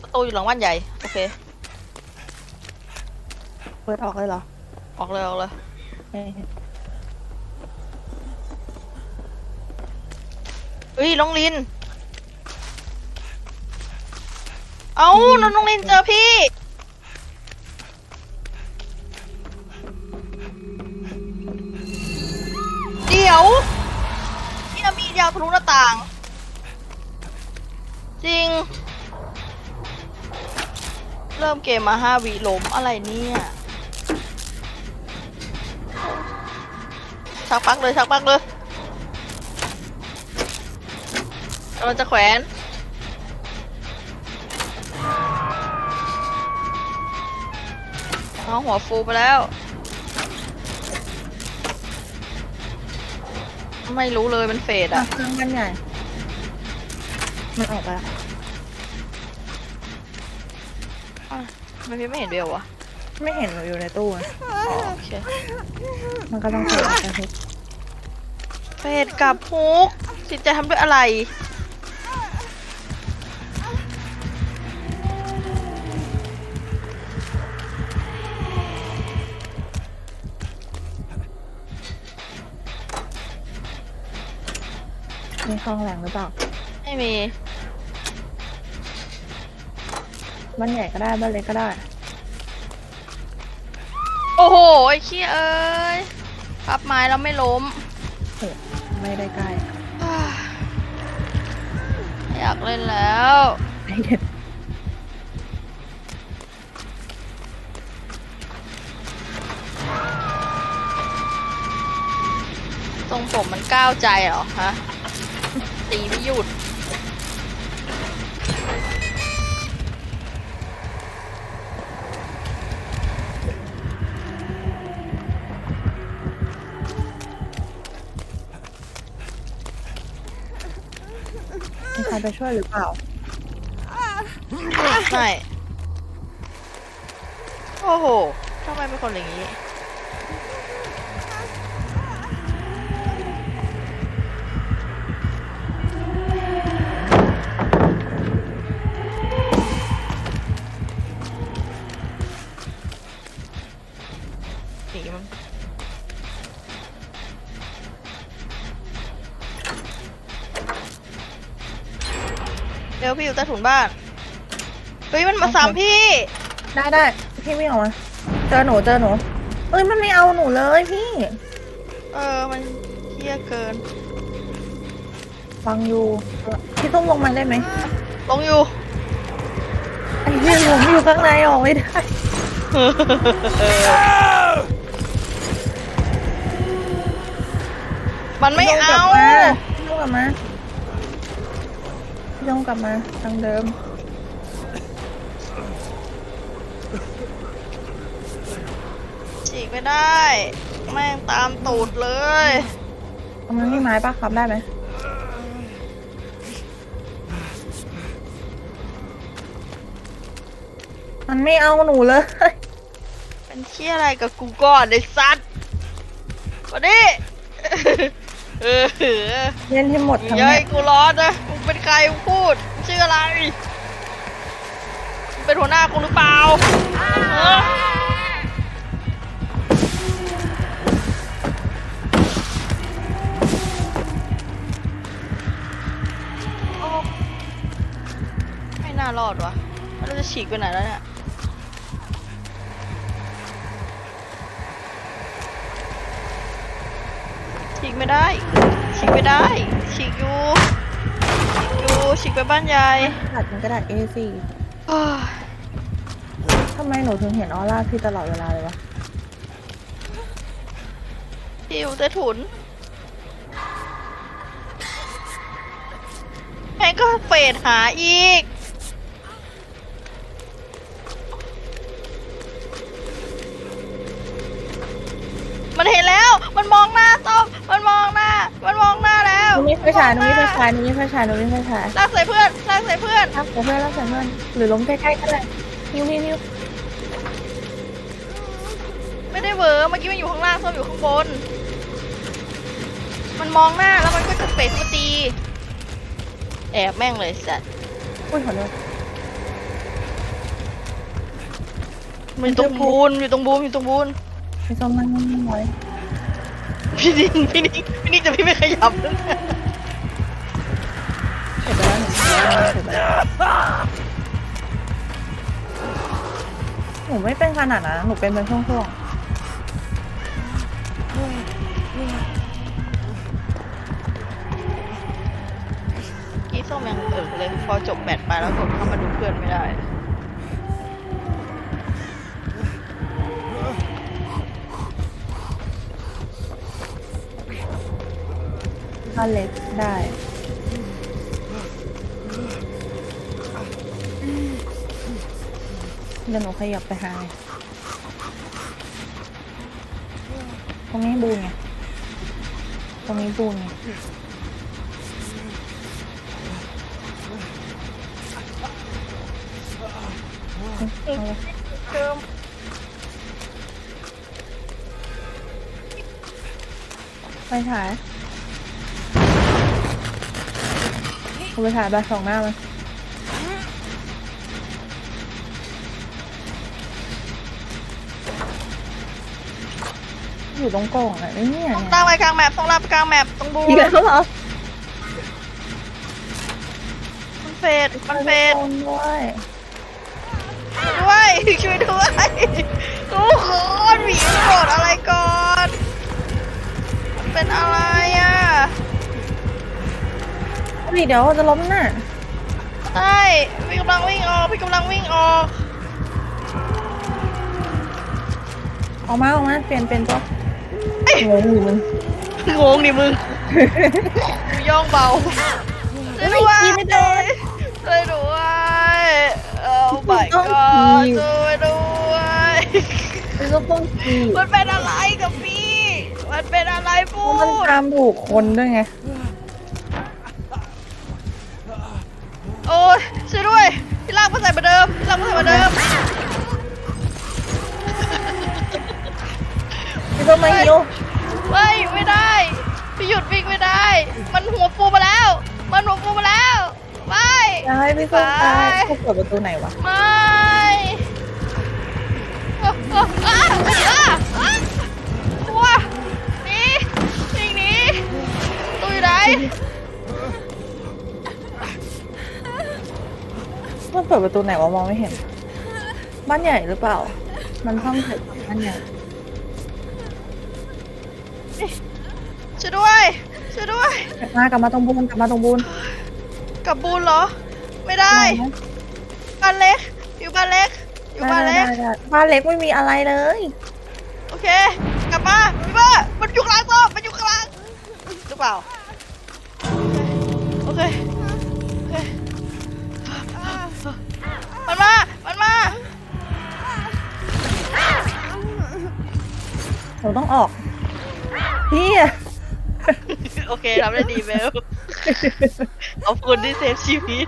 ประตูอยู่หลังบ้านใหญ่ โอเค เปิดออกเลยเหรอออกเลยออกเลยเอ้ยเฮ้ยน้องลิน เอ้าน้องน้องลินเจอพี่ ต่าง จริง เริ่มเกมมาห้าวิล้มอะไรเนี่ย ชักปักเลย ชักปักเลยกำลังจะแขวนเอาหัวฟูไปแล้ว ไม่รู้เลยมันเฟดอะอะเครื่องบ้านใหญ่ มันออกไปแล้วอะทำไมพี่ไม่เห็นเบลวะไม่เห็นหนูอยู่ในตู้อะอ๋อโอเค มันก็ต้องเปิดกระพริบเฟดกับฮุกจิตใจทำด้วยอะไร มีคลองแหลงหรือเปล่า ไม่มี บ้านใหญ่ก็ได้ บ้านเล็กก็ได้ โอ้โห ไอ้ขี้ยเอ้ยพับไม้แล้วไม่ล้มโหไม่ได้ใกล้อ่าอยากเล่นแล้ว ไอเด็ดทรงผมมันก้าวใจเหรอฮะ ตีไม่หยุด มีใครไปช่วยหรือเปล่า ไม่ โอ้โห ทำไมเป็นคนอย่างนี้ เร็วพี่อยู่ใต้ถุนบ้าน เฮ้ยมันมาสามพี่ได้ได้พี่วิ่งออกมาเจอหนูเจอหนูเอ้ยมันไม่เอาหนูเลยพี่ เออมันเที่ยเกินฟังอยู่พี่ต้องลงมาได้ไหมลงอยู่ไอ้เหี้ยผมอยู่ข้างในออกไม่ได้มันไม่พี่ต้เอางกลับมาพี่ต้องกลับมา พี่ต้องกลับมาทางเดิม ฉีกไม่ได้ แม่งตามตูดเลยตรงนั้นมีไม้ปะครับได้ไหมมันไม่เอาหนูเลย เป็นเที่ยอะไรกับกูก่อนไอ้สัตว์มาดิ เออเล่นให้หมดทั้งยัแมยปกูร้อนนะมึงเป็นใครมึงพูดมึงชื่ออะไรมึงเป็นหัวหน้ากูหรือเปล่าเออโอ้ไม่น่ารอดวะแล้วเราจะฉีกไปไหนแล้วเนี่ย ไม่ได้ ฉีกไม่ได้ ฉีกอยู่ ฉีกอยู่ ฉีกไปบ้านยายกระดาษเป็นกระดาษ A4 เอ้ยทำไมหนูถึงเห็นออร่าพี่ตลอดเวลาเลยวะ หิวแต่ถุนแม่งก็เฟดหาอีก มันเห็นแล้ว มันมองหน้าต้อมมันมองหน้า มันมองหน้าแล้วหนูมีไฟฉายหนูมีไฟฉายหนูมีไฟฉายหนูมีไฟฉายลากใส่เพื่อนลากใส่เพื่อน รับใส่เพื่อนรับใส่เพื่อนหรือล้มใกล้ๆก็ได้ฮิวฮิวฮิวไม่ได้เวอร์เมื่อกี้มันอยู่ข้างล่างส้มอยู่ข้างบน มันมองหน้าแล้วมันก็จะเปะมาตี แอบแม่งเลยสัตว์อุ้ยขอโทษมันอยู่ตรงบูนอยู่ตรงบูนอยู่ตรงบูน พี่ส้มนั่งนิ่งๆไว้พี่นิงพี่นิงพี่นิงแต่พี่ไม่ขยับนะเสร็จไปแล้วหนูเสร็จแล้วเสร็จไปแล้วหนูไม่เป็นขนาดนั้นหนูเป็นเป็นช่วงกี้ส้มยังเออเลย พอจบแมตช์ไปแล้วกดเข้ามาดูเพื่อนไม่ได้ ถ้าเล็กได้เดี๋ยวหนูขยับไปหาตรงนี้บูนไง ตรงนี้บูนไงเอาเลยไปถ่าย เอาไปถ่ายบาสองหน้ามันอยู่ตรงกล่องอะไอ้เนี่ยตั้งไว้กลางแมปต้องรับกลางแมปตรงบูนอีกแล้วเหรอมันเฟดมันเฟดด้วยด้วยช่วยด้วยทุกคนหมีมันโกรธอะไรก่อนมันเป็นอะไร อะนี่เดี๋ยวจะล้มน่ะใช่พี่กำลังวิ่งออกพี่กำลังวิ่งออกออกมาออกมาเปลี่ยนเป็นตัวงงอยู่มึงงงดิมึงกูย่องเบาช่วยด้วยไม่กินไม่โดนช่วยด้วยโอ้ my ต้อง god กินช่วยด้วยมันก็ต้องกีมันเป็นอะไรกับพี่ มันเป็นอะไรพูมันดตามถูกคนด้วยไง โอ้ ยช่วยด้วยพี่ลากมาใส่เหมือนเดิมพี่ลากมาใส่เหมือนเดิมพี่ต้องมาหิวไม่ไม่ได้พี่หยุดวิ่งไม่ได้ มันหัวฟูมาแล้ว มันหัวฟูมาแล้วไม่จะให้พี่ส้มตายไปเขาเปิดประตูไหนวะไม่อะอะอะอะอะตัวหนีวิ่งหนีตัวอยู่ไหน เปิดประตูไหนวะมองไม่เห็น บ้านใหญ่หรือเปล่า มันห้องเสร็จบ้านใหญ่ช่วยด้วยช่วยด้วย กลับมากลับมาตรงบูนกลับมาตรงบูนกลับบูนเหรอ ไม่ได้บ้านเล็ก อยู่บ้านเล็ก อยู่บ้านเล็ก ได้ได้ได้บ้านเล็กไม่มีอะไรเลย โอเค กลับมาพี่เบอร์มันอยู่ข้างล่างซ้อมมันอยู่ข้างล่างหรือเปล่า โอเค มันมา มันมาหนูต้องออกพี่อะโอเคทำได้ดีเบลขอบคุณที่เซฟชีวิต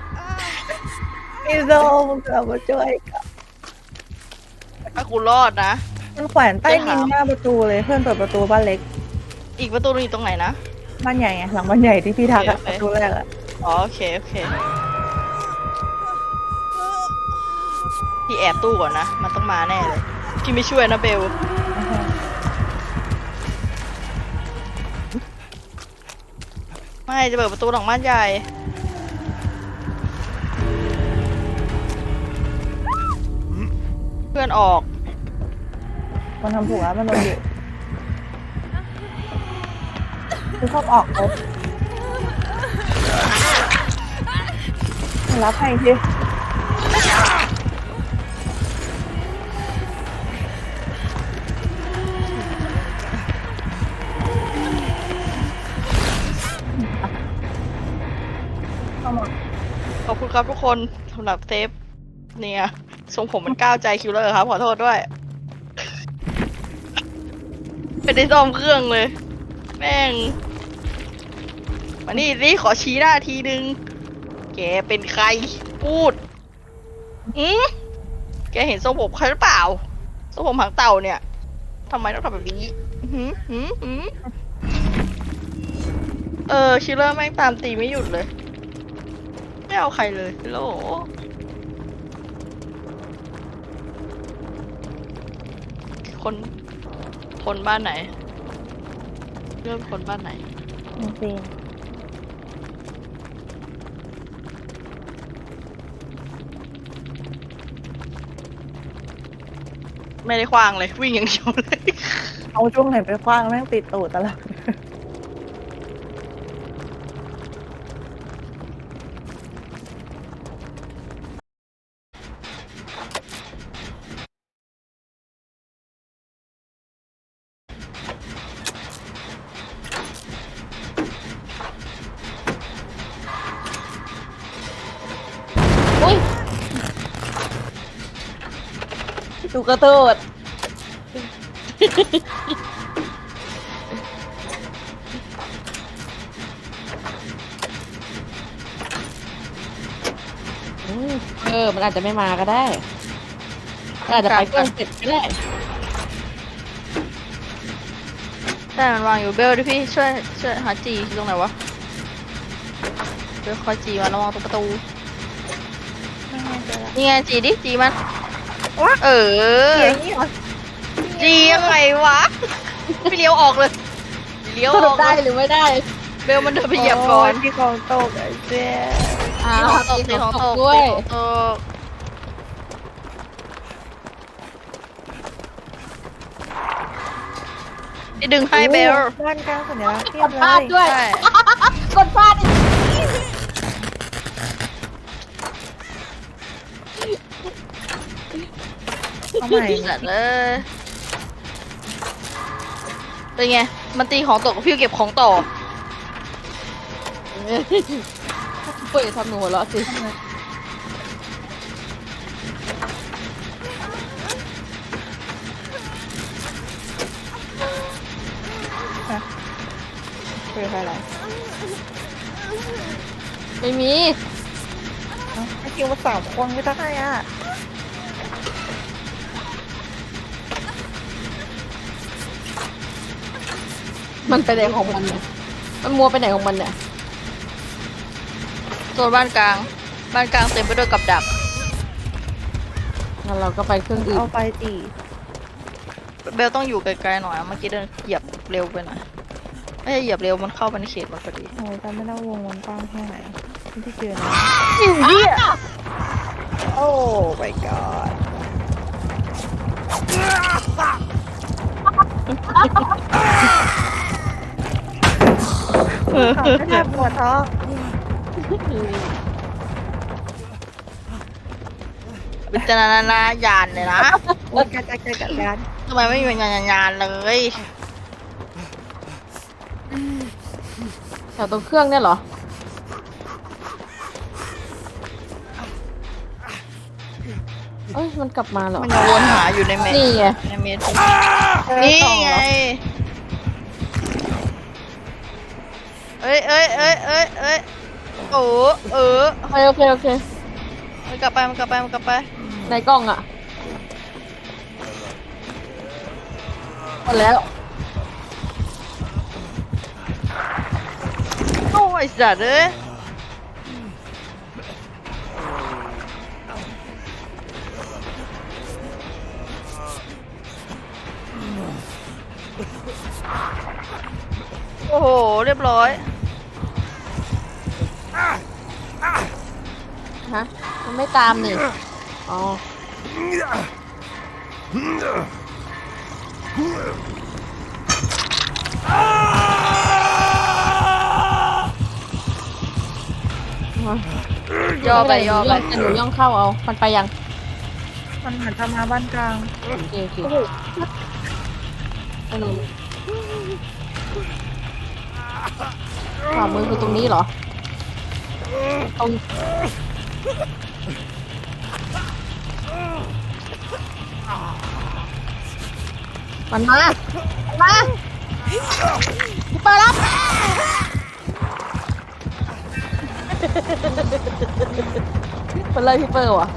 พี่โซมกลับมาช่วยกับถ้ากูรอดนะ มันแขวนใต้ดินหน้าประตูเลยเพื่อนเปิดประตูบ้านเล็ก อีกประตูนึงอยู่ตรงไหนนะ บ้านใหญ่ไงหลังบ้านใหญ่ที่พี่ทักอะโอปเคระตูแรกอะอ๋อโอเค โอเค พี่แอบตู้ก่อนนะ มันต้องมาแน่เลย พี่ไม่ช่วยนะเบล ไม่จะเปิดประตูหลังบ้านใหญ่ เพื่อนออก มันทำถูกแล้วมันโดนอยู่คือชอบออกรถรับให้ที คุณครับทุกคนสำหรับเซฟเนี่ยทรงผมมันก้าวใจคิวเลอร์ครับ ขอโทษด้วย เป็นได้ซ่อมเครื่องเลย แม่งมานี่สิขอชี้หน้าทีนึง แกเป็นใครพูดอืมแกเห็นทรงผมใครหรือเปล่าทรงผมหางเต่าเนี่ยทำไมต้องทำแบบนี้หืมหืมหืมเออ ชิลเลอร์แม่งตามตีไม่หยุดเลย ไม่เอาใครเลยโลคนคนบ้านไหน เริ่มคนบ้านไหนจริงไม่ได้คว้างเลย วิ่งอย่างเดียวเลยๆเอาช่วงไหนไปคว้างแม่งติดตูดตลอด ถูกกระโดดอืมเออ มันอาจจะไม่มาก็ได้มันอาจจะไปเครื่องเสร็จก็ได้แต่มันวางอยู่เบลดิพี่ช่วยช่วยหาจีอยู่ตรงไหนวะเบลคอยจีมันระวังตรงประตูไม่แน่ใจละนี่ไงจีดิจีมัน วะเออเสียงนี้เหรอจียังไงวะไปเลี้ยวออกเลย เลี้ยวสอรุอปกได้เลยหรือไม่ได้เบลมันเดินไปเหยียบก่อนโที่ของตกไอ้เจ๊อ่าตีของตกตีของตกด้วยตีของตกนี่ดึงให้เบลบ้านกลางสัญลักษณ์เทียกบดเลพลาดยด้วย ใช่ กดพลาดอีก เอาใหม่สัตว์เอ้ยเป็นไง มันตีของตกกับพี่เก็บของต่อเปิดทำหนูหัวเราะสิคืออะไรไม่มีเอ้าไอ้คิวมาสามคนไม่ได้อะ มันไปไหนของมันเนี่ย มันมัวไปไหนของมันเนี่ยโซนบ้านกลาง บ้านกลางเต็มไปด้วยกับดัก งั้นเราก็ไปเครื่องอื่น เอาไปจีเบลต้องอยู่ไกลๆหน่อยอะเมื่อกี้เดินเหยียบเร็วไปหน่อยไม่ใช่เหยียบเร็วมันเข้าไปในเขตมันพอดีโอ้ยจำไม่ได้วงมันกว้างแค่ไหนที่เจอนะเฮียโอ้ my god ขำไม่ได้ปวดท้องวิจารณญาณเลยนะโอ้ยกัดกัดกัดกัดกัดทำไมไม่มีญาณญาณเลยแถวตรงเครื่องเนี่ยเหรอ เอ้ย มันกลับมาเหรอ มันยังวนหาอยู่ในเมนี่ไง ในเมทนี่ไง เอ้ยเอ้ยเอ้ยเอ้ยเอ้ยโอ้เออโอเคโอเคโอเคมันกลับไปมันกลับไปมันกลับไปในกล้องอะหมดแล้วโอ้ยสัตว์เอ้ย โอ้โห เรียบร้อย ฮะ มันไม่ตามนี่ อ๋อ ย่อไปย่อไป แต่หนูย่องเข้าเอา มันไปยัง มันเหมือนจะมาบ้านกลาง โอเคโอเคอันนี้ ขวามือคือตรงนี้เหรอ ตรงมันมา มาพี่เปิดรับเป็นไรพี่เปิร์วะ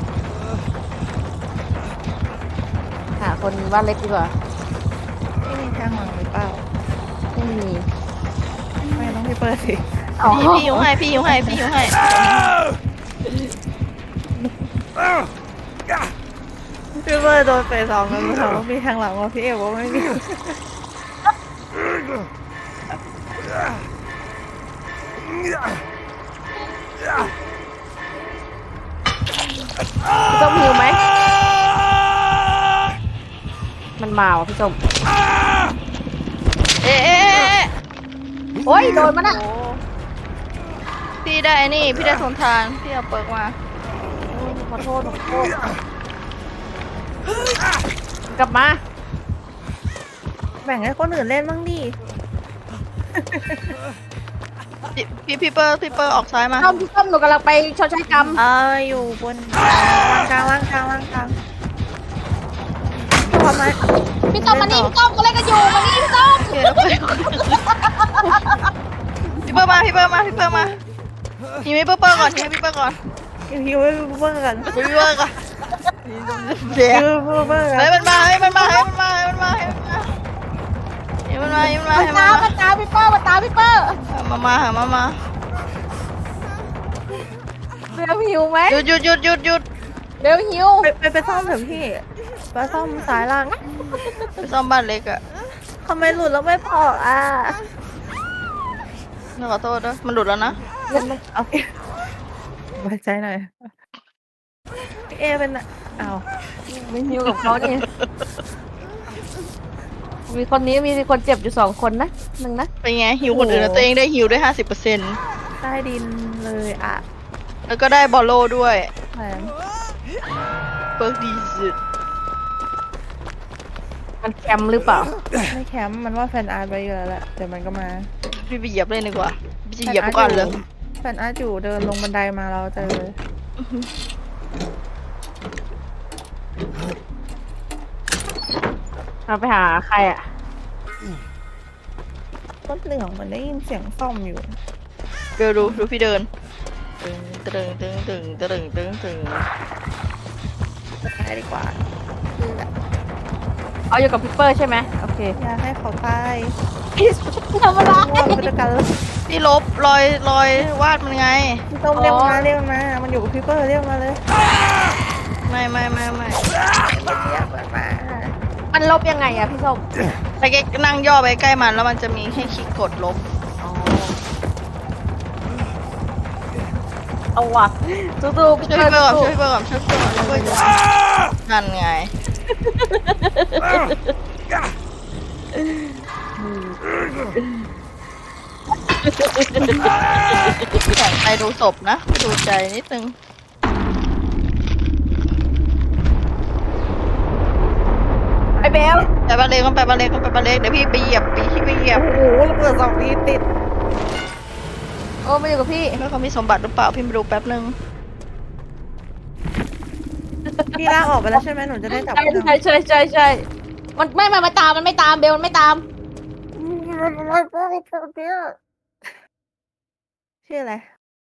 หาคนบ้านเล็กดีกว่ามีแทงหลังหรือเปล่า ไม่มีไม่ต้องพี่ เปิดสิอ๋อ พี่พี่หิวให้พี่หิวให้พี่หิวให้พี่เปิดโดนไปสองแล้วถามว่ามีแทงหลังว่าพี่เอกว่าไม่มีพี่ส้มหิวไหม มันมาว่ะพี่ส้มเอ๊ะเอ๊ะเอ๊ะเอ๊ะ โอ้ยโดนมันอะโอ้พี่ได้ไอ้นี่ พี่ได้ทนทาน พี่เอาเปิกมาขอโทษขอโทษกลับมา แบ่งให้คนอื่นเล่นบ้างดิพี่พี่พี่เปิร์พี่เปิร์ออกซ้ายมาส้มพี่ส้มหนูกำลังไปชดใช้กรรมเอออยู่บนล่างกลางล่างกลางล่างกลางทำไม พี่ส้มมานี่พี่ส้มก็เล่นกันอยู่มานี่พี่ส้มเดี๋ยวพี่เปิร์มาพี่เปิร์มาพี่เปิร์มาทีนี้เปิร์เปิร์ก่อนทีนี้พี่เปิร์ก่อนหิวหิวให้พี่เปิดกันพี่เปิร์ก่อนเดี๋ยวหิวพี่เปิดกัเฮ้ยนมันมาเฮ้ยมันมาเฮ้ยมันมาเฮ้ยมันมาเฮ้ยมันมาเฮ้ยมันมาเฮ้ยมันมามาเฮ้ยมันตามมามาตามพี่เปอร์มาตามพี่เปอร์มามาหามามาเบลหิวไหมหยุดหยุดหยุดหยุดหยุดเบลหิวไปไปไปซ่อมเถอะพี่ ไปซ่อมสายล่างไปซ่อมบ้านเล็กอะทำไมหลุดแล้วไม่พออะน่าขอโทษนะมันหลุดแล้วนะโอเคไว้ใจหน่อยพี่เอเป็นอะอ้าวไม่หิวกับเขาเนี่ยมีคนนี้มีคนเจ็บอยู่สองคนนะหนึ่งนะเป็นไงหิวคนอื่นแล้วตัวเองได้หิวได้ห้าสิบเปอร์เซ็นต์ใต้ดินเลยอะ แล้วก็ได้บอลโลด้วยแหมเปิร์กดีสุด มันแคมป์หรือเปล่า ไม่แคมป์มันว่าแฟนอาร์ตไปอยู่แล้วแหละเดี๋ยวมันก็มาพี่ไปเหยียบเลยดีกว่าพี่จะเหยียบทุกอันเลยแฟนอาร์ตอยู่เดินลงบันไดมาเราเจอเราไปหาใครอะรถเหลืองมันได้ยินเสียงซ่อมอยู่เดี๋ยวดูดูพี่เดินตึงตึงตึงตึงตึงตึงตึงตายดีกว่า เอาอยู่กับพี่เปอร์ใช่ไหมโอเคอยากให้เขาตายทำอะไรว่ามันจะกันเลยพี่ลบรอยรอยวาดมันไง พี่ต้มเรียกมันมาเรียกมันมา มันอยู่กับพี่เปอร์เรียกมันมาเลยไม่ไม่ไม่ไม่เรียกมันมามันลบยังไงอะพี่ส้มไปใกล้นั่งย่อไปใกล้มันแล้วมันจะมีให้คลิกกดลบเอาว่ะสู้ๆพี่ช่วยเปอพี่ร์เปิร์ก่อนสู้ช่วยพี่เปิร์ก่อนช่วยพี่เปิร์ก่อนนั่นไง แข่งไปดูศพนะ ดูใจนิดนึง ไอเบลไปบานเล็กก็ไปบานเล็กก็ไปบานเล็กเดี๋ยวพี่ไปเหยียบปีที่ไปเหยียบ โอ้โหระเบิดสองทีติด โอ้มาอยู่กับพี่แล้วเขามีสมบัติหรือเปล่าพี่มาดูแป๊บนึง พี่ลากออกไปแล้วใช่ไหมหนูจะได้จับใช่ใช่ใช่ใช่ใช่มันไม่ไม่มาตามมันไม่ตามเบลมันไม่ตามชื่ออะไร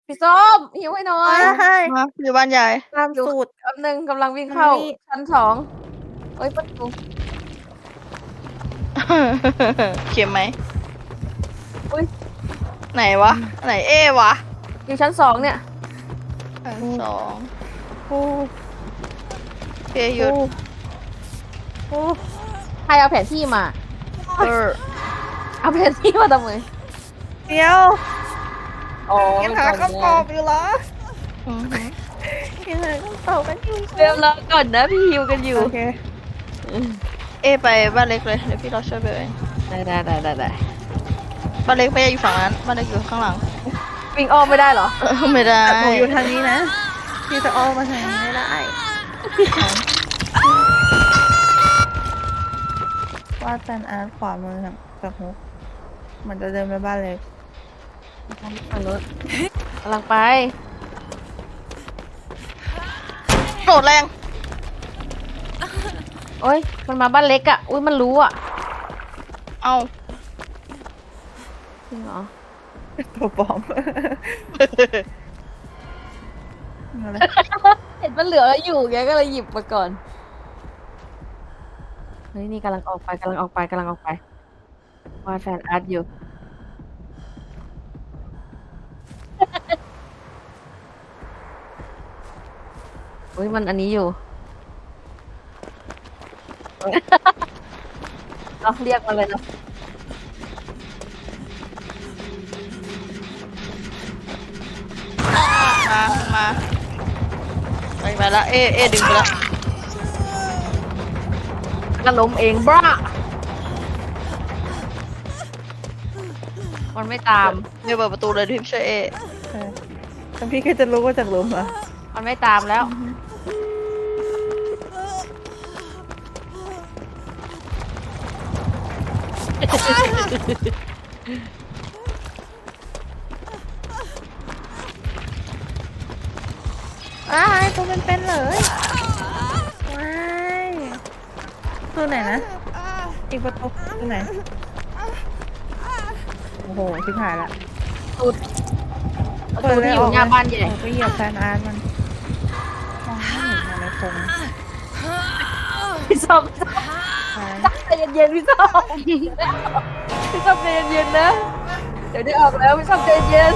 พี่ส้มหิวให้หน่อยใช่มาอยู่บ้านใหญ่ตามสูตรแป๊บนึงกำลังวิ่งเข้ามันนี่ชั้นสองเอ้ยประตูเข็มไหมอุ้ยไหนวะ ไหนเอวะ อยู่ชั้นสองเนี่ยอันสองโอ้ เพยหยุดโอ้ใครเอาแผนที่มา เออเอาแผนที่มาทำไมเดี๋ยวอ๋อยังหาคำตอบอยู่เหรออือฮึยังหาคำตอบกันอยู่เบลรอก่อนนะพี่ฮิวกันอยู่โอเคเอไปบ้านเล็กเลยเดี๋ยวพี่รอช่วยเบลเองได้ได้ได้ได้ได้บ้านเล็กไม่อยู่ฝั่งนั้นบ้านเล็กอยู่ข้างหลังวิ่งอ้อมไม่ได้เหรอเออไม่ได้หนูอยู่ทางนี้นะพี่จะออกมาทางนี้ไม่ได้ ว่าจันอาร์ตขวามือจากฮุกมันจะเดินไปบ้านเล็กทางนู้นกำลังไปโดดแรง โอ้ย มันมาบ้านเล็กอะอุ้ยมันรู้อะเอาจริงเหรอตัวปลอม อะไร เห็นมันเหลืออยู่แกก็เลยหยิบมาก่อนเฮ้ยนี่กำลังออกไปกำลังออกไปกำลังออกไปวาดแฟนอาร์ตอยู่ เฮ้ยมันอันนี้อยู่ เราเรียกมาเลยนะมา มา ไปมาละเอเอดึงไปละก็ล้มเองบ้ามันไม่ตามเอเปิดประตูเลยทิมช่วยเอใช่แล้วพี่ก็จะรู้ว่าจากลมเหรอมันไม่ตามแล้วอ้ เป็นเป็นๆเลยว้ายตัวไหนนะ อีกประตูตัวไหน โอ้โหชิบหายละสุดประตูที่อยู่หน้าบ้านใหญ่ออกไปเหยียบแฟนอาร์ตมันมองไม่เห็นอะไรคงพี่ส้มใช่ใจเย็นๆพี่ส้มพี่ส้มใจเย็นๆนะ เดี๋ยวได้ออกแล้วพี่ส้มใจเย็น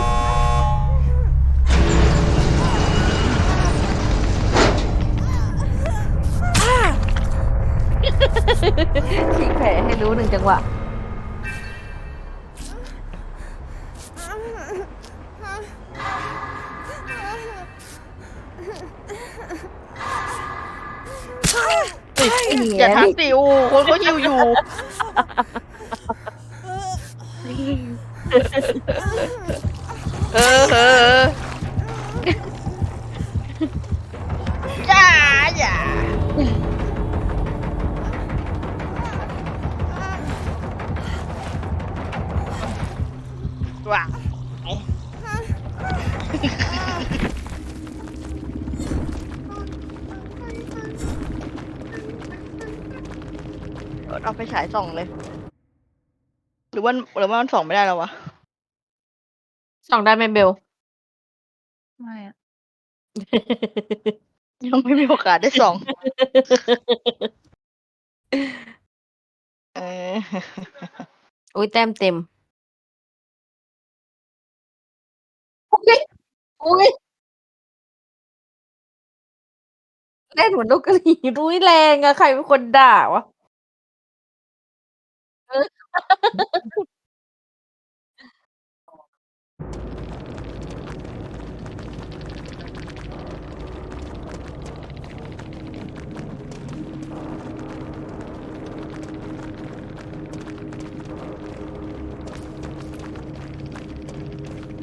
ฉีกแผลให้รู้หนึ่งจังหวะอย่าทักสิอูคนเขายิวอยู่ เออเอออย่าอย่า ว้าเอาไปฉายส่องเลย หรือว่าหรือว่ามันส่องไม่ได้แล้ววะ ส่องได้ไหมเบล ไม่อะยังไม่มีโอกาสได้ส่อง เออ อุ้ยแต้มเต็ม อุ้ยอุ้ยเล่นเหมือนลูกกะหรี่รุ้ยแรงอะ ใครเป็นคนด่าวะ